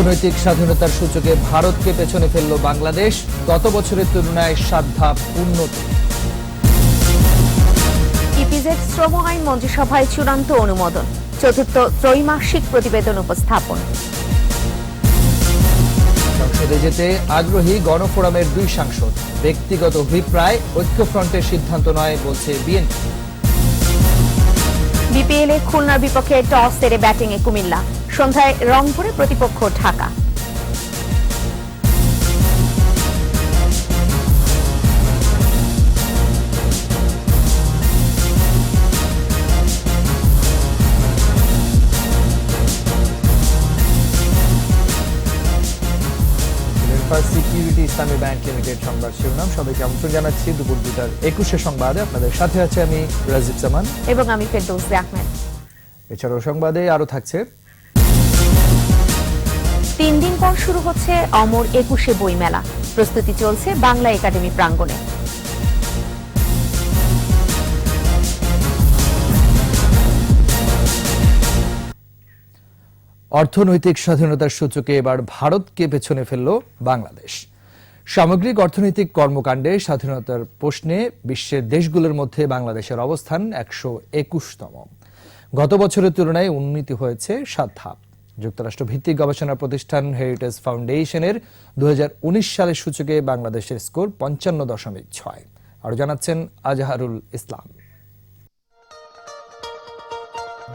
অর্থনৈতিক স্বাধীনতার সূচকে ভারতকে পেছনে ফেলল বাংলাদেশ গত বছরের তুলনায় সাত ধাপ উন্নতি। ইপিজেড শ্রম আইন মন্ত্রিসভায় চূড়ান্ত অনুমোদন চতুর্থ ত্রৈমাসিক প্রতিবেদন উপস্থাপন। সংসদে যেতে আগ্রহী গণফোরামের দুই সাংসদ ব্যক্তিগত অভিপ্রায় ঐক্যফ্রন্টের সিদ্ধান্ত নয় বলছে বিএনপি। বিপিএল খুলনার বিপক্ষে টস সেরে ব্যাটিংয়ে কুমিল্লা। সন্ধ্যায় রংপুরে প্রতিপক্ষ Dhaka. First security Islami bank limited সংবাদ শিরোনাম। সবাইকে আমন্ত্রণ জানাচ্ছি দুপুর দুটার একুশে সংবাদে। আপনাদের সাথে আছে আমি রাজীব জামান এবং আমি ফেরদৌসি আহমেদ। এছাড়াও সংবাদে আরও থাকছে। তিন দিন পর শুরু হচ্ছে অমর একুশে বইমেলা। প্রস্তুতি চলছে বাংলা একাডেমি প্রাঙ্গণে। অর্থনৈতিক স্বাধীনতার সূচকে এবার ভারতকে পেছনে ফেলল বাংলাদেশ। সামগ্রিক অর্থনৈতিক কর্মকাণ্ডে স্বাধীনতার প্রশ্নে বিশ্বের দেশগুলোর মধ্যে বাংলাদেশের অবস্থান একশো একুশতম। গত বছরের তুলনায় উন্নতি হয়েছে সাত ধাপ। যুক্তরাষ্ট্র ভিত্তিক গবেষণা প্রতিষ্ঠান হেরিটেজ ফাউন্ডেশনের দু হাজার উনিশ সালের সূচকে বাংলাদেশের স্কোর পঞ্চান্ন দশমিক ছয়। আরও জানাচ্ছেন আজহারুল ইসলাম।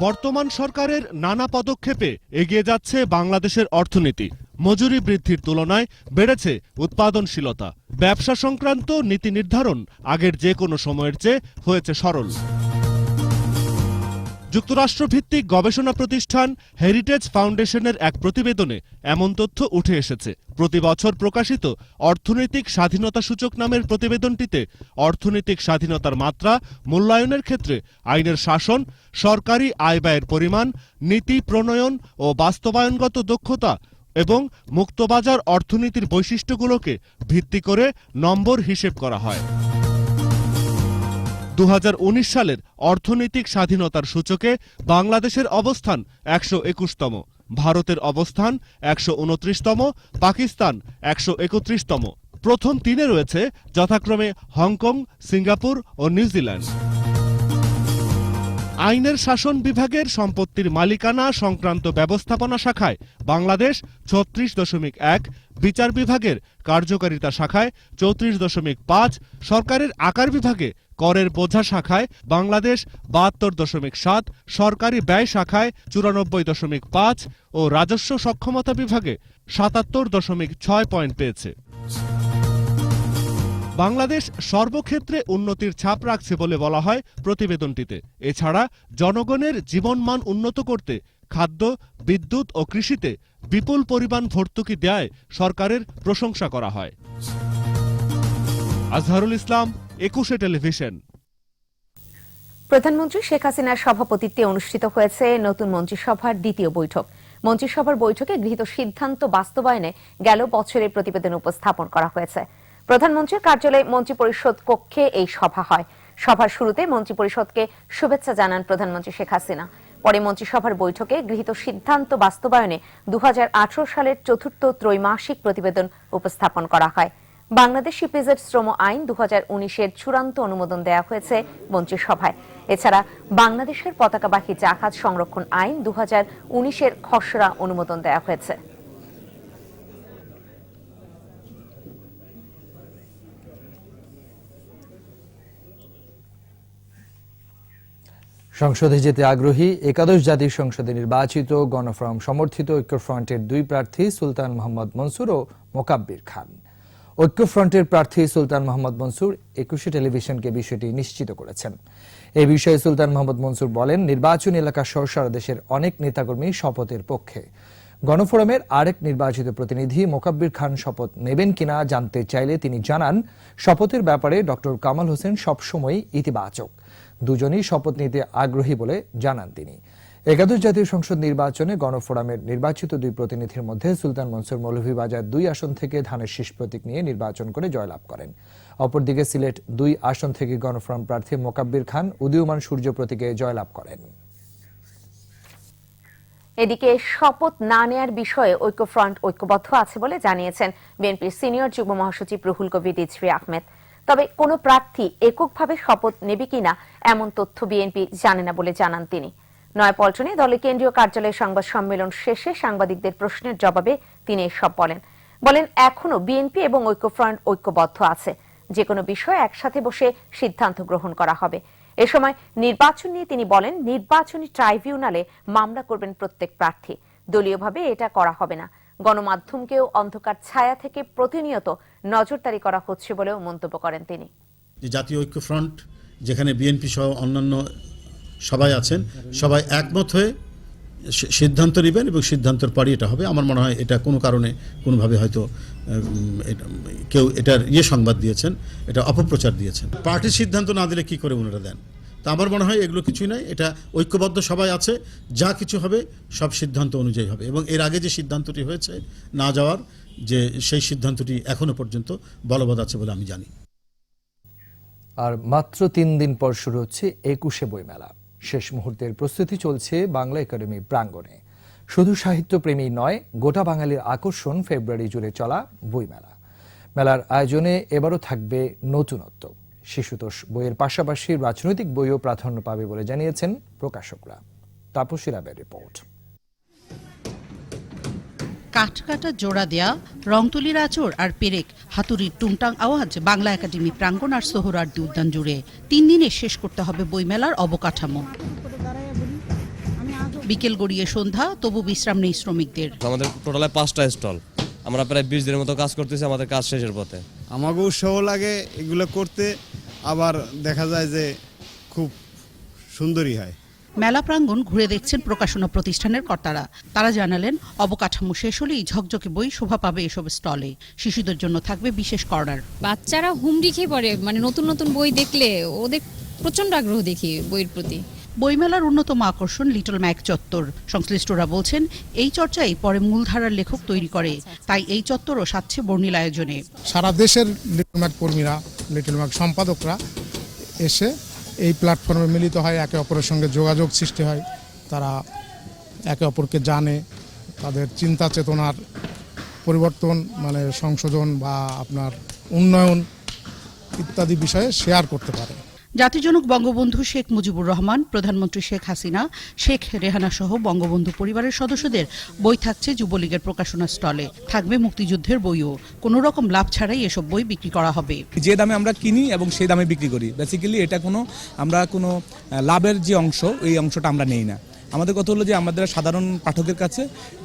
বর্তমান সরকারের নানা পদক্ষেপে এগিয়ে যাচ্ছে বাংলাদেশের অর্থনীতি। মজুরি বৃদ্ধির তুলনায় বেড়েছে উৎপাদনশীলতা। ব্যবসা সংক্রান্ত নীতি নির্ধারণ আগের যে কোনো সময়ের চেয়ে হয়েছে সরল। যুক্তরাষ্ট্রভিত্তিক গবেষণা প্রতিষ্ঠান হেরিটেজ ফাউন্ডেশনের এক প্রতিবেদনে এমন তথ্য উঠে এসেছে। প্রতি বছর প্রকাশিত অর্থনৈতিক স্বাধীনতা সূচক নামের প্রতিবেদনটিতে অর্থনৈতিক স্বাধীনতার মাত্রা, মূল্যায়নের ক্ষেত্রে আইনের শাসন, সরকারি আয় ব্যয়ের পরিমাণ, নীতি প্রণয়ন ও বাস্তবায়নগত দক্ষতা এবং মুক্তবাজার অর্থনীতির বৈশিষ্ট্যগুলোকে ভিত্তি করে নম্বর হিসেব করা হয়। দু হাজার উনিশ সালের অর্থনৈতিক স্বাধীনতার সূচকে বাংলাদেশের অবস্থান একশো একুশতম, ভারতের অবস্থান একশো উনত্রিশতম, পাকিস্তান একশো একত্রিশতম। প্রথম তিনে রয়েছে যথাক্রমে হংকং, সিঙ্গাপুর ও নিউজিল্যান্ড। আইনের শাসন বিভাগের সম্পত্তির মালিকানা সংক্রান্ত ব্যবস্থাপনা শাখায় বাংলাদেশ ছত্রিশ দশমিক এক, বিচার বিভাগের কার্যকারিতা শাখায় চৌত্রিশ দশমিক পাঁচ, সরকারের আকার বিভাগে করের বোঝা শাখায় বাংলাদেশ বাহাত্তর দশমিক সাত, সরকারি ব্যয় শাখায় চুরানব্বই দশমিক পাঁচ ও রাজস্ব সক্ষমতা বিভাগে সাতাত্তর দশমিক ছয় পয়েন্ট পেয়েছে। বাংলাদেশ সর্বক্ষেত্রে উন্নতির ছাপ রাখছে বলে বলা হয় প্রতিবেদনটিতে। এছাড়া জনগণের জীবনমান উন্নত করতে খাদ্য, বিদ্যুৎ ও কৃষিতে বিপুল পরিমাণ ভর্তুকি দেয় সরকারের প্রশংসা করা হয়। আজহারুল ইসলাম একুশে টেলিভিশন। প্রধানমন্ত্রী শেখ হাসিনার সভাপতিত্বে অনুষ্ঠিত হয়েছে নতুন মন্ত্রিসভার দ্বিতীয় বৈঠক। মন্ত্রিসভার বৈঠকে গৃহীত সিদ্ধান্ত বাস্তবায়নে গেল বছরের প্রতিবেদন উপস্থাপন করা হয়েছে। প্রধানমন্ত্রীর কার্যালয়ে মন্ত্রিপরিষদ কক্ষে এই সভা হয়। সভার শুরুতে মন্ত্রিপরিষদকে শুভেচ্ছা জানান প্রধানমন্ত্রী শেখ হাসিনা। পরে মন্ত্রিসভার বৈঠকে গৃহীত সিদ্ধান্ত বাস্তবায়নে দু হাজার আঠারো সালের চতুর্থ ত্রৈমাসিক প্রতিবেদন উপস্থাপন করা হয়। বাংলাদেশ ইপিজেড শ্রম আইন দু এর চূড়ান্ত অনুমোদন দেওয়া হয়েছে মন্ত্রিসভায়। এছাড়া বাংলাদেশের পতাকাবাহী জাহাজ সংরক্ষণ আইন দু এর খসড়া অনুমোদন দেওয়া হয়েছে। সংসদে যেতে আগ্রহী একাদশ জাতির সংসদে নির্বাচিত গণফোরাম সমর্থিত ঐক্যফ্রন্টের দুই প্রার্থী সুলতান মোহাম্মদ মনসুর ও মোকাব্বির খান। ঐক্যফ্রন্টের প্রার্থী সুলতান মোহাম্মদ মনসুর একুশে টেলিভিশনকে বিষয়টি নিশ্চিত করেছেন। এই বিষয়ে সুলতান মোহাম্মদ মনসুর বলেন, নির্বাচন এলাকা সহ সারা দেশের অনেক নেতাকর্মী শপথের পক্ষে। গণফোরামের আরেক নির্বাচিত প্রতিনিধি মোকাব্বির খান শপথ নেবেন কিনা জানতে চাইলে তিনি জানান, শপথের ব্যাপারে ডক্টর কামাল হোসেন সবসময় ইতিবাচক। দুজনই শপথ নিতে আগ্রহী বলে জানান তিনি। একাদশ জাতীয় সংসদ নির্বাচনে গণফোরামের নির্বাচিত দুই প্রতিনিধির মধ্যে সুলতান মনসুর মৌলভীবাজার দুই আসন থেকে ধানের শীষ প্রতীক নিয়ে নির্বাচন করে জয়লাভ করেন। অপরদিকে সিলেট দুই আসন থেকে গণফোরাম প্রার্থী মোকাব্বির খান উদীয়মান সূর্য প্রতীকে জয়লাভ করেন। এদিকে শপথ না নেয়ার বিষয়ে ঐক্যফ্রন্ট ঐক্যবদ্ধ আছে বলে জানিয়েছেন বিএনপির সিনিয়র যুগ্ম মহাসচিব রুহুল কবির রিজভী আহমেদ। তবে কোন প্রার্থী এককভাবে শপথ নেবে কিনা এমন তথ্য বিএনপি জানে না বলে জানান তিনি। নয়াপল্টনে দলের কেন্দ্রীয় কার্যালয়ে সংবাদ সম্মেলন শেষে সাংবাদিকদের প্রশ্নের জবাবে তিনি এসব বলেন। বলেন এখনও বিএনপি এবং ঐক্যফ্রন্ট ঐক্যবদ্ধ আছে। যে কোনো বিষয়ে একসাথে বসে সিদ্ধান্ত গ্রহণ করা হবে। এ সময় নির্বাচন নিয়ে তিনি বলেন, নির্বাচনী ট্রাইব্যুনালে মামলা করবেন প্রত্যেক প্রার্থী। দলীয়ভাবে এটা করা হবে না। গণমাধ্যমকেও অন্ধকার ছায়া থেকে প্রতিনিয়ত নজরদারি করা হচ্ছে বলেও মন্তব্য করেন তিনি। জাতীয় ঐক্য ফ্রন্ট যেখানে বিএনপি সহ অন্যান্য সবাই আছেন, সবাই একমত হয়ে সিদ্ধান্ত নেবেন এবং সিদ্ধান্তের পরই এটা হবে। আমার মনে হয় এটা কোনো কারণে কোনোভাবে হয়তো কেউ এটার ইয়ে সংবাদ দিয়েছেন, এটা অপপ্রচার দিয়েছেন। পার্টির সিদ্ধান্ত না দিলে কি করে ওনারা দেন? তা আমার মনে হয় এগুলো কিছুই নয়। এটা ঐক্যবদ্ধ সবাই আছে, যা কিছু হবে সব সিদ্ধান্ত অনুযায়ী হবে এবং এর আগে যে সিদ্ধান্তটি হয়েছে না যাওয়ার, যে সেই সিদ্ধান্তটি এখনও পর্যন্ত বলবৎ আছে বলে আমি জানি। আর মাত্র তিন দিন পর শুরু হচ্ছে একুশে বইমেলা। শেষ মুহূর্তের প্রস্তুতি চলছে বাংলা একাডেমি প্রাঙ্গণে। শুধু সাহিত্যপ্রেমী নয়, গোটা বাঙালির আকর্ষণ ফেব্রুয়ারি জুড়ে চলা বইমেলা মেলার আয়োজনে এবারও থাকবে নতুনত্ব। শিশুতোষ বইয়ের পাশাপাশি রাজনৈতিক বইও প্রাধান্য পাবে বলে জানিয়েছেন প্রকাশকরা। তাপসী রাবের রিপোর্ট। কাঠ কাটা জোড়া দেয়া রংতুলির আচর আর পেরেক হাতুড়ির টুংটাং আওয়াজ বাংলা একাডেমি প্রাঙ্গণ আর সোহরার্দি উদ্যান জুড়ে। তিন দিনে শেষ করতে হবে বইমেলার অবকাঠামো। বিকেল গড়িয়ে সন্ধ্যা তবু বিশ্রাম নেই শ্রমিকদের। আমাদের টোটালে পাঁচটা স্টল। আমরা প্রায় বিশ দিনের মতো কাজ করতেছি আমাদের কাজ শেষের পথে। আমাকে উৎসাহ লাগে এগুলো করতে আবার দেখা যায় যে খুব সুন্দরই হয়। মেলা প্রাঙ্গণ ঘুরে দেখছেন প্রকাশনা প্রতিষ্ঠানের কর্তারা। তারা জানালেন অবকাঠামো শেষ হলেই ঝকঝকে বই শোভা পাবে এসব স্টলে। শিশুদের জন্য থাকবে বিশেষ কর্নার। বাচ্চারা হুমড়ি খেয়ে পড়ে মানে নতুন নতুন বই দেখলে ওদের প্রচণ্ড আগ্রহ দেখি বইয়ের প্রতি। বইমেলার অন্যতম আকর্ষণ লিটল ম্যাক চত্বর। সংশ্লিষ্টরা বলছেন এই চর্চাই পরে মূলধারার লেখক তৈরি করে। তাই এই চত্বরও সাচ্ছে বর্ণিল আয়োজনে। সারা দেশের লিটল ম্যাক কর্মীরা লিটল ম্যাক সম্পাদকরা এসে এই প্ল্যাটফর্মে মিলিত হয়, একে অপরের সঙ্গে যোগাযোগ সৃষ্টি হয়। তারা একে অপরকে জানে, তাদের চিন্তা চেতনার পরিবর্তন মানে সংশোধন বা আপনার উন্নয়ন ইত্যাদি বিষয়ে শেয়ার করতে পারে। জাতিজনক বঙ্গবন্ধু শেখ মুজিবুর রহমান প্রধানমন্ত্রী শেখ হাসিনা শেখ রেহানা সহ বঙ্গবন্ধু পরিবারের সদস্যদের বই থাকছে যুবলীগের প্রকাশনা স্টলে। থাকবে মুক্তিযুদ্ধের বইও। কোনো রকম লাভ ছাড়াই এসব বই বিক্রি করা হবে। যে দামে আমরা কিনি এবং সেই দামে বিক্রি করি। বেসিক্যালি এটা কোনো আমরা কোনো লাভের যে অংশ এই অংশটা আমরা নেই না। আমাদের কথা হলো যে আমাদের সাধারণ পাঠকের কাছে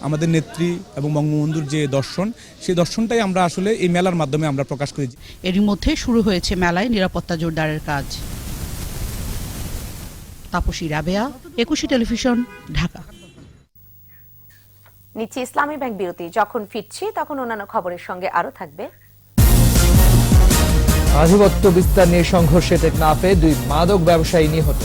আমাদের নেত্রী এবং বঙ্গবন্ধুর যে দর্শন সেই দর্শনটাই আমরা আসলে এই মেলার মাধ্যমে আমরা প্রকাশ করি এরই মধ্যে শুরু হয়েছে মেলায় নিরাপত্তা জোরদারের কাজ। তাপসী রাবেয়া একুশে টেলিভিশন ঢাকা। নিচ্ছি ইসলামী ব্যাংক বিরতি। যখন ফিরছি তখন অন্যান্য খবরের সঙ্গে আরও থাকবে। আধিপত্য বিস্তার নিয়ে সংঘর্ষে টেকনাফে দুই মাদক ব্যবসায়ী নিহত।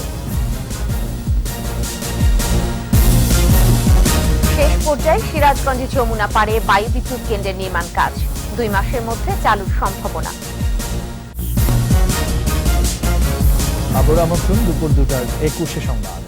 শেষ পর্যায়ে সিরাজগঞ্জে যমুনা পাড়ে বায়ু বিদ্যুৎ কেন্দ্রের নির্মাণ কাজ। দুই মাসের মধ্যে চালুর সম্ভাবনা। আমন্ত্রণ, দুপুর দুটার একুশে সংবাদ।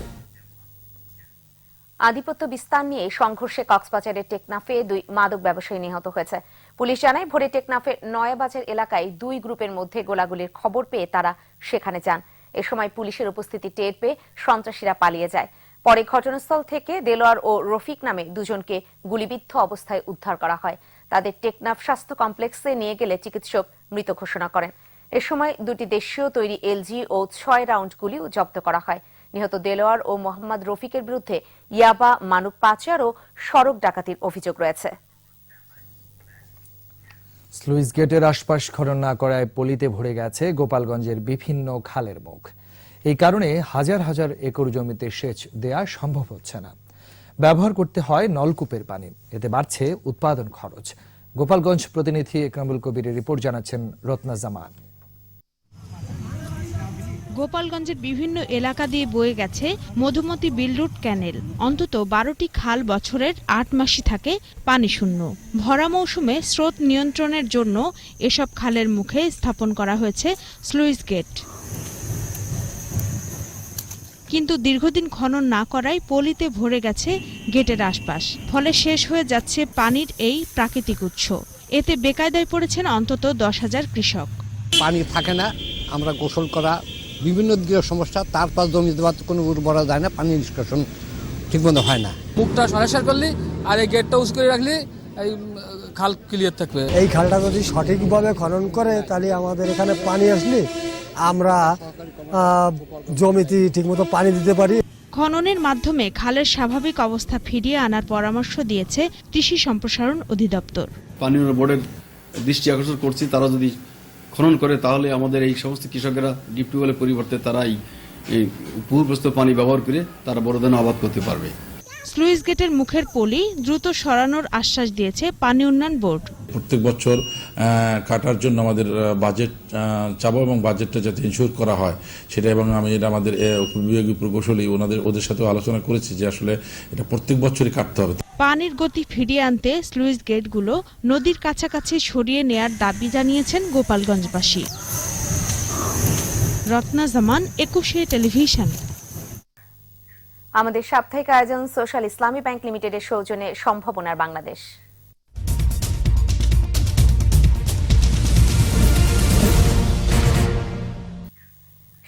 আধিপত্য বিস্তার নিয়ে সংঘর্ষে কক্সবাজারের টেকনাফে দুই মাদক ব্যবসায়ী নিহত হয়েছে। পুলিশ জানায়, ভোরে টেকনাফের নয়াবাজার এলাকায় দুই গ্রুপের মধ্যে গোলাগুলির খবর পেয়ে তারা সেখানে যান। এ সময় পুলিশের উপস্থিতি টের পেয়ে সন্ত্রাসীরা পালিয়ে যায়। পরে ঘটনাস্থল থেকে দেলোয়ার ও রফিক নামে দুজনকে গুলিবিদ্ধ অবস্থায় উদ্ধার করা হয়। তাদের টেকনাফ স্বাস্থ্য কমপ্লেক্সে নিয়ে গেলে চিকিৎসক মৃত ঘোষণা করেন। এ সময় দুটি দেশীয় তৈরি এলজি ও ছয় রাউন্ড গুলিও জব্দ করা হয়। নিহত দেলোয়ার ও মোহাম্মদ রফিকের বিরুদ্ধে ইয়াবা মানব পাচার ও সড়ক ডাকাতির অভিযোগ রয়েছে। স্লুইস গেটের আশপাশ খনন না করায় পলিতে ভরে গেছে গোপালগঞ্জের বিভিন্ন খালের মুখ। এই কারণে হাজার হাজার একর জমিতে সেচ দেয়া সম্ভব হচ্ছে না। ব্যবহার করতে হয় নলকূপের পানি। এতে বাড়ছে উৎপাদন খরচ। গোপালগঞ্জ প্রতিনিধি একরামুল কবিরের রিপোর্ট জানাচ্ছেন রত্না জামান। গোপালগঞ্জের বিভিন্ন এলাকা দিয়ে বয়ে গেছে মধুমতি বিলরুট ক্যানেল। অন্তত বারোটি খাল বছরের আট মাসই থাকে পানি শূন্য ভরা মৌসুমে স্রোত নিয়ন্ত্রণের জন্য এসব খালের মুখে স্থাপন করা হয়েছে স্লুইস গেট। কিন্তু দীর্ঘদিন খনন না করায় পলিতে ভরে গেছে গেটের আশপাশ। ফলে শেষ হয়ে যাচ্ছে পানির এই প্রাকৃতিক উৎস। এতে বেকায়দায় পড়েছেন অন্তত দশ হাজার কৃষক। পানি থাকে না, আমরা গোসল করা বিভিন্ন দিকের সমস্যা তার তারপর জমি দেওয়ার কোনো উর্বরা যায় না পানি নিষ্কাশন ঠিকমতো হয় না। মুখটা সরাসর করলি আর এই গেটটা উস করে রাখলি এই খাল ক্লিয়ার থাকবে। এই খালটা যদি সঠিকভাবে খনন করে তাহলে আমাদের এখানে পানি আসলে আমরা আহ, জমিতে ঠিকমতো পানি দিতে পারি। খননের মাধ্যমে খালের স্বাভাবিক অবস্থা ফিরিয়ে আনার পরামর্শ দিয়েছে কৃষি সম্প্রসারণ অধিদপ্তর। পানি বোর্ডের দৃষ্টি আকর্ষণ করছি তারা যদি খনন করে, তাহলে আমাদের এই সমস্ত কৃষকেরা ডিপ পরিবর্তে তারা এই পানি ব্যবহার করে তারা বড় আবাদ করতে পারবে। স্লুইস গেটের মুখের পলি দ্রুত সরানোর আশ্বাস দিয়েছে পানি উন্নয়ন বোর্ড। প্রত্যেক বছর কাটার জন্য আমাদের বাজেট চাবো এবং বাজেটটা যাতে ইনশিওর করা হয় সেটা এবং আমি এটা আমাদের আহ, উপবিভাগীয় প্রকৌশলী ওনাদের ওদের সাথেও আলোচনা করেছি যে আসলে এটা প্রত্যেক বছরই কাটতে হবে। পানির গতি ফিরিয়ে আনতে স্লুইস গেটগুলো নদীর কাছাকাছি সরিয়ে নেয়ার দাবি জানিয়েছেন গোপালগঞ্জবাসী। রত্না জামান একুশে টেলিভিশন। আমাদের সাপ্তাহিক আয়োজন সোশ্যাল ইসলামী ব্যাংক লিমিটেডের সৌজন্যে সম্ভাবনার বাংলাদেশ।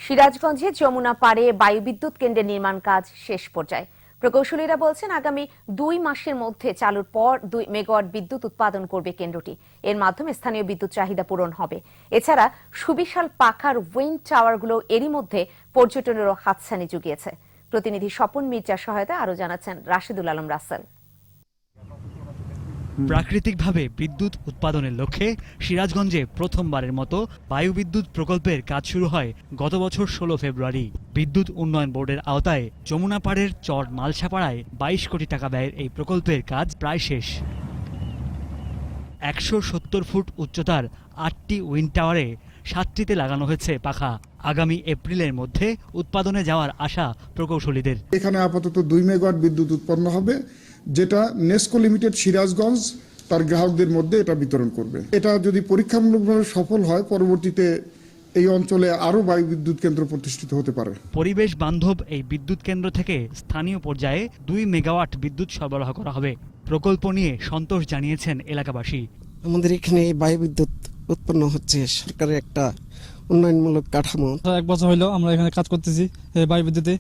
সিরাজগঞ্জে যমুনা পাড়ে বায়ুবিদ্যুৎ কেন্দ্রের নির্মাণ কাজ শেষ পর্যায়ে। প্রকৌশলীরা বলছেন, আগামী দুই মাসের মধ্যে চালুর পর দুই মেগাওয়াট বিদ্যুৎ উৎপাদন করবে কেন্দ্রটি। এর মাধ্যমে স্থানীয় বিদ্যুৎ চাহিদা পূরণ হবে। এছাড়া সুবিশাল পাখার উইন্ড টাওয়ারগুলো এরই মধ্যে পর্যটনেরও হাতছানি জুগিয়েছে। প্রতিনিধি স্বপন মির্জার সহায়তায় আরও জানাচ্ছেন রাশিদুল আলম রাসেল। প্রাকৃতিকভাবে বিদ্যুৎ উৎপাদনের লক্ষ্যে সিরাজগঞ্জে প্রথমবারের মতো বায়ুবিদ্যুৎ প্রকল্পের কাজ শুরু হয় গত বছর ষোলো ফেব্রুয়ারি। বিদ্যুৎ উন্নয়ন বোর্ডের আওতায় যমুনা পাড়ের চর মালসাপাড়ায় বাইশ কোটি টাকা ব্যয়ের এই প্রকল্পের কাজ প্রায় শেষ। একশো সত্তর ফুট উচ্চতার আটটি উইন্ড টাওয়ারে সাতটিতে লাগানো হয়েছে পাখা। আগামী এপ্রিলের মধ্যে উৎপাদনে যাওয়ার আশা প্রকৌশলীদের। এখানে আপাতত দুই মেগাওয়াট বিদ্যুৎ উৎপন্ন হবে যেটা নেসকো লিমিটেড সিরাজগঞ্জ তার গ্রাহকদের মধ্যে এটা বিতরণ করবে। এটা যদি পরীক্ষামূলকভাবে সফল হয় পরবর্তীতে এই অঞ্চলে আরও বায়ু বিদ্যুৎ কেন্দ্র প্রতিষ্ঠিত হতে পারে। পরিবেশ বান্ধব এই বিদ্যুৎ কেন্দ্র থেকে স্থানীয় পর্যায়ে দুই মেগাওয়াট বিদ্যুৎ সরবরাহ করা হবে। প্রকল্প নিয়ে সন্তোষ জানিয়েছেন এলাকাবাসী। আমাদের এখানে বায়ু বিদ্যুৎ উৎপন্ন হচ্ছে। সরকারের একটা উন্নয়নমূলক কাঠামো। এক বছর হইল আমরা এখানে কাজ করতেছি এই বায়ু বিদ্যুতে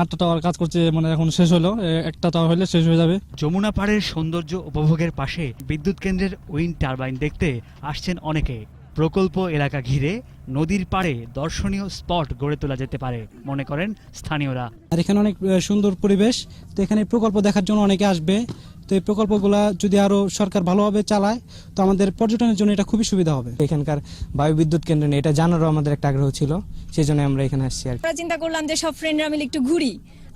আটটা টাওয়ার কাজ করছে মানে এখন শেষ হলো একটা টাওয়ার হলে শেষ হয়ে যাবে। যমুনা পাড়ের সৌন্দর্য উপভোগের পাশে বিদ্যুৎ কেন্দ্রের উইন্ড টারবাইন দেখতে আসছেন অনেকে। প্রকল্প এলাকা ঘিরে নদীর পাড়ে দর্শনীয় স্পট গড়ে তোলা যেতে পারে মনে করেন স্থানীয়রা। আর এখানে অনেক সুন্দর পরিবেশ তো এখানে প্রকল্প দেখার জন্য অনেকে আসবে। তো এই প্রকল্পগুলা যদি আরও সরকার ভালোভাবে চালায় তো আমাদের পর্যটনের জন্য এটা খুবই সুবিধা হবে। এখানকার বায়ু বিদ্যুৎ কেন্দ্র নিয়ে এটা জানারও আমাদের একটা আগ্রহ ছিল সেই জন্য আমরা এখানে আসছি আর আমরা চিন্তা করলাম যে সব ফ্রেন্ডরা মিলে একটু ঘুরি।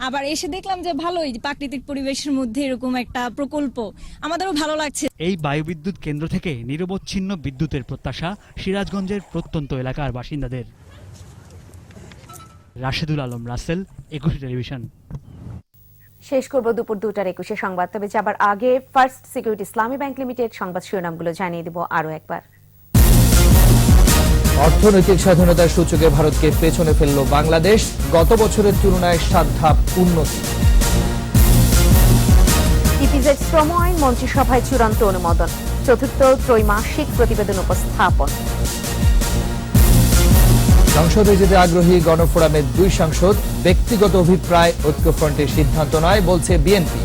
আবার এসে দেখলাম যে ভালোই প্রাকৃতিক পরিবেশের মধ্যে এরকম একটা প্রকল্প। আমাদেরও ভালো লাগছে। এই বায়ুবিদ্যুৎ কেন্দ্র থেকে নিরবচ্ছিন্ন বিদ্যুতের প্রত্যাশা সিরাজগঞ্জের প্রত্যন্ত এলাকার বাসিন্দাদের। রাশেদুল আলম রাসেল একুশে টেলিভিশন। শেষ করব দুপুর দুটার একুশে সংবাদ। তবে যাবার আগে first security Islami bank limited সংবাদ শিরোনামগুলো জানিয়ে দেব আরও একবার। অর্থনৈতিক স্বাধীনতার সূচকে ভারতকে পেছনে ফেলল বাংলাদেশ। গত বছরের তুলনায় সাত ধাপ উন্নতি। ইপিজেড শ্রম আইন মন্ত্রিসভায় চূড়ান্ত অনুমোদন চতুর্থ ত্রৈমাসিক প্রতিবেদন উপস্থাপন। সংসদে যেতে আগ্রহী গণফোরামের দুই সাংসদ ব্যক্তিগত অভিপ্রায় ঐক্যফ্রন্টের সিদ্ধান্ত নয় বলছে বিএনপি।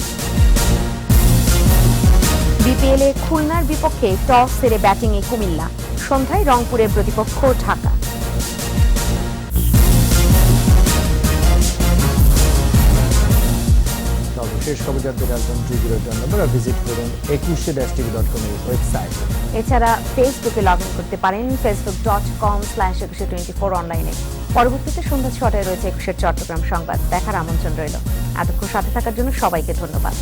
বিপিএল খুলনার বিপক্ষে টস সেরে ব্যাটিংয়ে কুমিল্লা। সন্ধ্যায় রংপুরের প্রতিপক্ষ ঢাকা। সর্বশেষ খবর জানতে রাখবেন টু জিরো নম্বর আর ভিজিট করুন Ekushey dash TV dot com এর ওয়েবসাইট এছাড়া ফেসবুকে লগ ইন করতে পারেন Facebook dot com slash Ekushey twenty four অনলাইনে পরবর্তীতে সন্ধ্যা ছটায় রয়েছে একুশের চট্টগ্রাম সংবাদ। দেখার আমন্ত্রণ রইল। এতক্ষণ সাথে থাকার জন্য সবাইকে ধন্যবাদ।